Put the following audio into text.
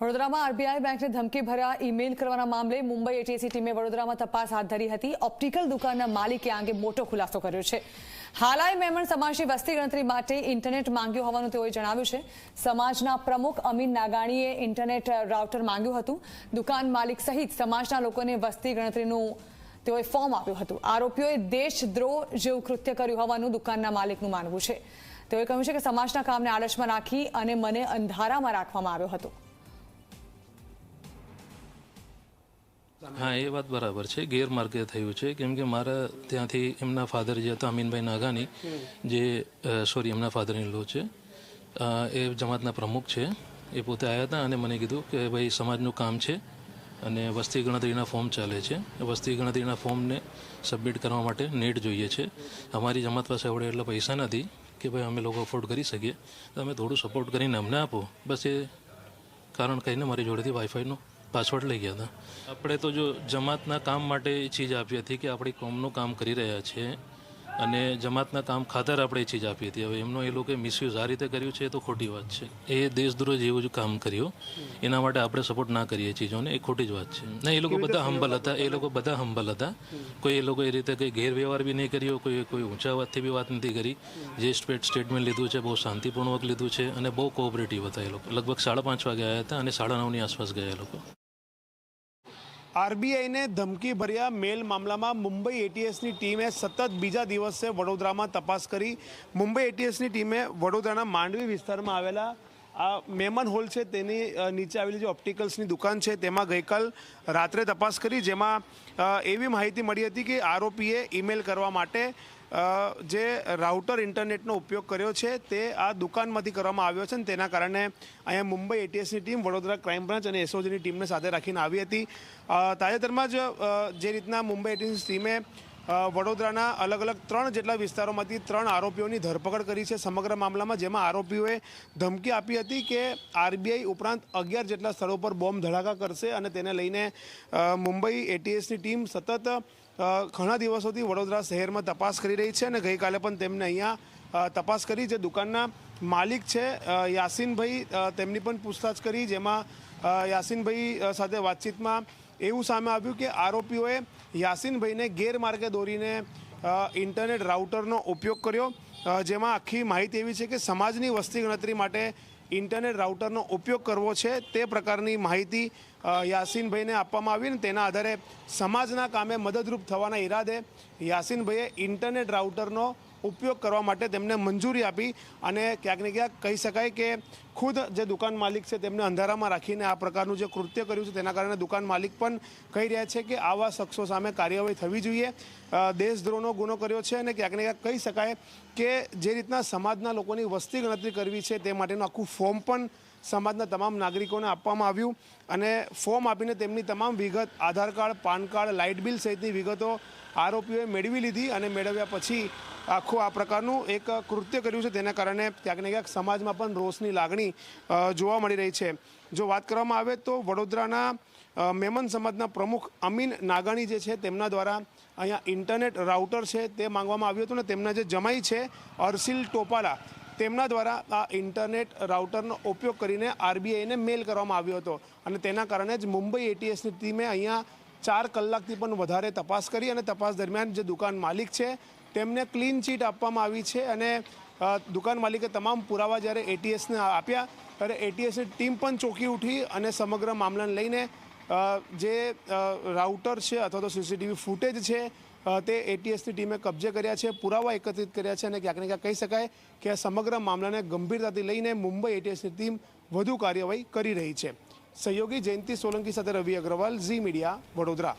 વડોદરામાં આરબીઆઈ બેંકને ધમકી ભર્યા ઈમેલ કરવાના મામલે મુંબઈ એટીએસી ટીમે વડોદરામાં તપાસ હાથ ધરી હતી. ઓપ્ટિકલ દુકાનના માલિકે આ અંગે મોટો ખુલાસો કર્યો છે. હાલાઈ મેમણ સમાજની વસ્તી ગણતરી માટે ઇન્ટરનેટ માંગ્યું હોવાનું તેઓએ જણાવ્યું છે. સમાજના પ્રમુખ અમીન નાગાણીએ ઇન્ટરનેટ રાઉટર માંગ્યું હતું. દુકાન માલિક સહિત સમાજના લોકોને વસ્તી ગણતરીનું તેઓએ ફોર્મ આપ્યું હતું. આરોપીઓએ દેશદ્રોહ જેવું કૃત્ય કર્યું હોવાનું દુકાનના માલિકનું માનવું છે. તેઓએ કહ્યું છે કે સમાજના કામને આળસમાં રાખી અને મને અંધારામાં રાખવામાં આવ્યો હતો. હા એ વાત બરાબર છે. ગેરમાર્ગે થયું છે. કેમ કે મારા ત્યાંથી એમના ફાધર જે હતા અમીનભાઈ નાગાની જે સોરી એમના ફાધર ઇન લો છે એ જમાતના પ્રમુખ છે. એ પોતે આવ્યા હતા અને મને કીધું કે ભાઈ સમાજનું કામ છે અને વસ્તી ગણતરીના ફોર્મ ચાલે છે. એ વસ્તી ગણતરીના ફોર્મને સબમિટ કરવા માટે નેટ જોઈએ છે. અમારી જમાત પાસે આવડે એટલા પૈસા નથી કે ભાઈ અમે લોકો અફોર્ડ કરી શકીએ. તો તમે થોડું સપોર્ટ કરીને અમને આપો. બસ એ કારણ કહીને મારી જોડેથી વાઈફાઈનો પાસવર્ડ લઈ ગયા હતા. આપણે તો જો જમાતના કામ માટે એ ચીજ આપી હતી કે આપણી કોમનું કામ કરી રહ્યા છે અને જમાતના કામ ખાતર આપણે એ ચીજ આપી હતી. હવે એમનો એ લોકોએ મિસયુઝ આ રીતે કર્યું છે એ તો ખોટી વાત છે. એ દેશદ્રોહ જેવું જ કામ કર્યું. એના માટે આપણે સપોર્ટ ના કરીએ ચીજોને. એ ખોટી જ વાત છે. ને એ લોકો બધા હંબલ હતા. એ લોકો બધા હંબલ હતા. કોઈ એ લોકો એ રીતે કંઈ ગેરવ્યવહાર બી નહીં કર્યો. કોઈ કોઈ ઊંચા વાતથી બી વાત નથી કરી. જે સ્ટેટ સ્ટેટમેન્ટ લીધું છે બહુ શાંતિપૂર્વક લીધું છે અને બહુ કોઓપરેટિવ હતા એ લોકો. લગભગ સાડા પાંચ વાગે આવ્યા હતા અને સાડા નવની આસપાસ ગયા એ લોકો. આરબીઆઈને ધમકી ભર્યા મેલ મામલામાં મુંબઈ એટીએસની ટીમે સતત બીજા દિવસે વડોદરામાં તપાસ કરી. મુંબઈ એટીએસની ટીમે વડોદરાના માંડવી વિસ્તારમાં આવેલા આ મેમન હોલ છે તેની નીચે આવેલી જે ઓપ્ટિકલ્સની દુકાન છે તેમાં ગઈકાલ રાત્રે તપાસ કરી, જેમાં એવી માહિતી મળી હતી કે આરોપીએ ઈમેલ કરવા માટે જે રાઉટર ઇન્ટરનેટનો ઉપયોગ કર્યો છે, તે આ દુકાનમાંથી કરવામાં આવ્યો છે અને તેના કારણે અહીંયા મુંબઈ એટીએસની ટીમ, વડોદરા ક્રાઇમ બ્રાન્ચ અને એસઓજીની ટીમને સાથે રાખીને આવી હતી. તાજેતરમાં જ જે રીતના મુંબઈ એટીએસની ટીમે વડોદરાના અલગ અલગ ત્રણ જેટલા વિસ્તારોમાંથી ત્રણ આરોપીઓની ધરપકડ કરી છે. સમગ્ર મામલામાં જેમાં આરોપીઓએ ધમકી આપી હતી કે આરબીઆઈ ઉપરાંત અગિયાર જેટલા સ્થળો પર બોમ્બ ધડાકા કરશે અને તેને લઈને મુંબઈ એટીએસની ટીમ સતત ઘણા દિવસોથી વડોદરા શહેરમાં તપાસ કરી રહી છે અને ગઈકાલે પણ તેમને અહીંયા તપાસ કરી. જે દુકાનના માલિક છે યાસીનભાઈ તેમની પણ પૂછતાછ કરી, જેમાં યાસીનભાઈ સાથે વાતચીતમાં એવું સામે આવ્યું કે આરોપીઓએ યાસીનભાઈને ગેરમાર્ગે દોરીને ઇન્ટરનેટ રાઉટરનો ઉપયોગ કર્યો. જેમાં આખી માહિતી એવી છે કે સમાજની વસ્તી ગણતરી માટે ઇન્ટરનેટ રાઉટરનો ઉપયોગ કરવો છે. તે પ્રકારની માહિતી યાસીનભાઈને આપવામાં આવી ને તેના આધારે સમાજના કામે મદદરૂપ થવાના ઈરાદે યાસીનભાઈએ ઇન્ટરનેટ રાઉટરનો ઉપયોગ કરવા માટે તેમને મંજૂરી આપી અને ક્યાંક ને ક્યાંક કહી શકાય કે ખુદ જે દુકાન માલિક છે તેમને અંધારામાં રાખીને આ પ્રકારનું જે કૃત્ય કર્યું છે તેના કારણે દુકાન માલિક પણ કહી રહ્યા છે કે આવા શખ્સો સામે કાર્યવાહી થવી જોઈએ. દેશદ્રોહનો ગુનો કર્યો છે અને ક્યાંક ને ક્યાંક કહી શકાય કે જે રીતના સમાજના લોકોની વસ્તી ગણતરી કરવી છે તે માટેનું આખું ફોર્મ પણ સમાજના તમામ નાગરિકોને આપવામાં આવ્યું અને ફોર્મ આપીને તેમની તમામ વિગત, Aadhaar card, PAN card, light bill સહિતની વિગતો આરોપીઓએ મેળવી લીધી અને મેળવ્યા પછી આખું આ પ્રકારનું એક કૃત્ય કર્યું છે. તેના કારણે ક્યાંક ક્યાંક સમાજમાં પણ રોષની લાગણી જોવા મળી રહી છે. જો વાત કરવામાં આવે તો વડોદરાના મેમન સમાજના પ્રમુખ અમીન નાગાણી જે છે તેમના દ્વારા અહીંયા ઇન્ટરનેટ રાઉટર છે તે માંગવામાં આવ્યું હતું ને તેમના જે જમાઈ છે અર્સિલ ટોપાલા તેમના દ્વારા આ ઇન્ટરનેટ રાઉટરનો ઉપયોગ કરીને આરબીઆઈને મેલ કરવામાં આવ્યો હતો અને તેના કારણે જ મુંબઈ એટીએસની ટીમે અહીંયા ચાર કલાકથી પણ વધારે તપાસ કરી અને તપાસ દરમિયાન જે દુકાન માલિક છે, તેમને ક્લીન ચીટ આપવામાં આવી છે અને દુકાન માલિકે તમામ પુરાવા જ્યારે એટીએસને આપ્યા ત્યારે એટીએસની ટીમ પણ ચોંકી ઉઠી અને સમગ્ર મામલાને લઈને જે રાઉટર છે અથવા તો સીસીટીવી ફૂટેજ છે તે એટીએસની ટીમે કબજે કર્યા છે, પુરાવા એકત્રિત કર્યા છે અને ક્યાંક ને ક્યાંક કહી શકાય કે આ સમગ્ર મામલાને ગંભીરતાથી લઈને મુંબઈ એટીએસની ટીમ વધુ કાર્યવાહી કરી રહી છે. સહયોગી જયંતિ સોલંકી સાથે રવિ અગ્રવાલ, ઝી મીડિયા, વડોદરા.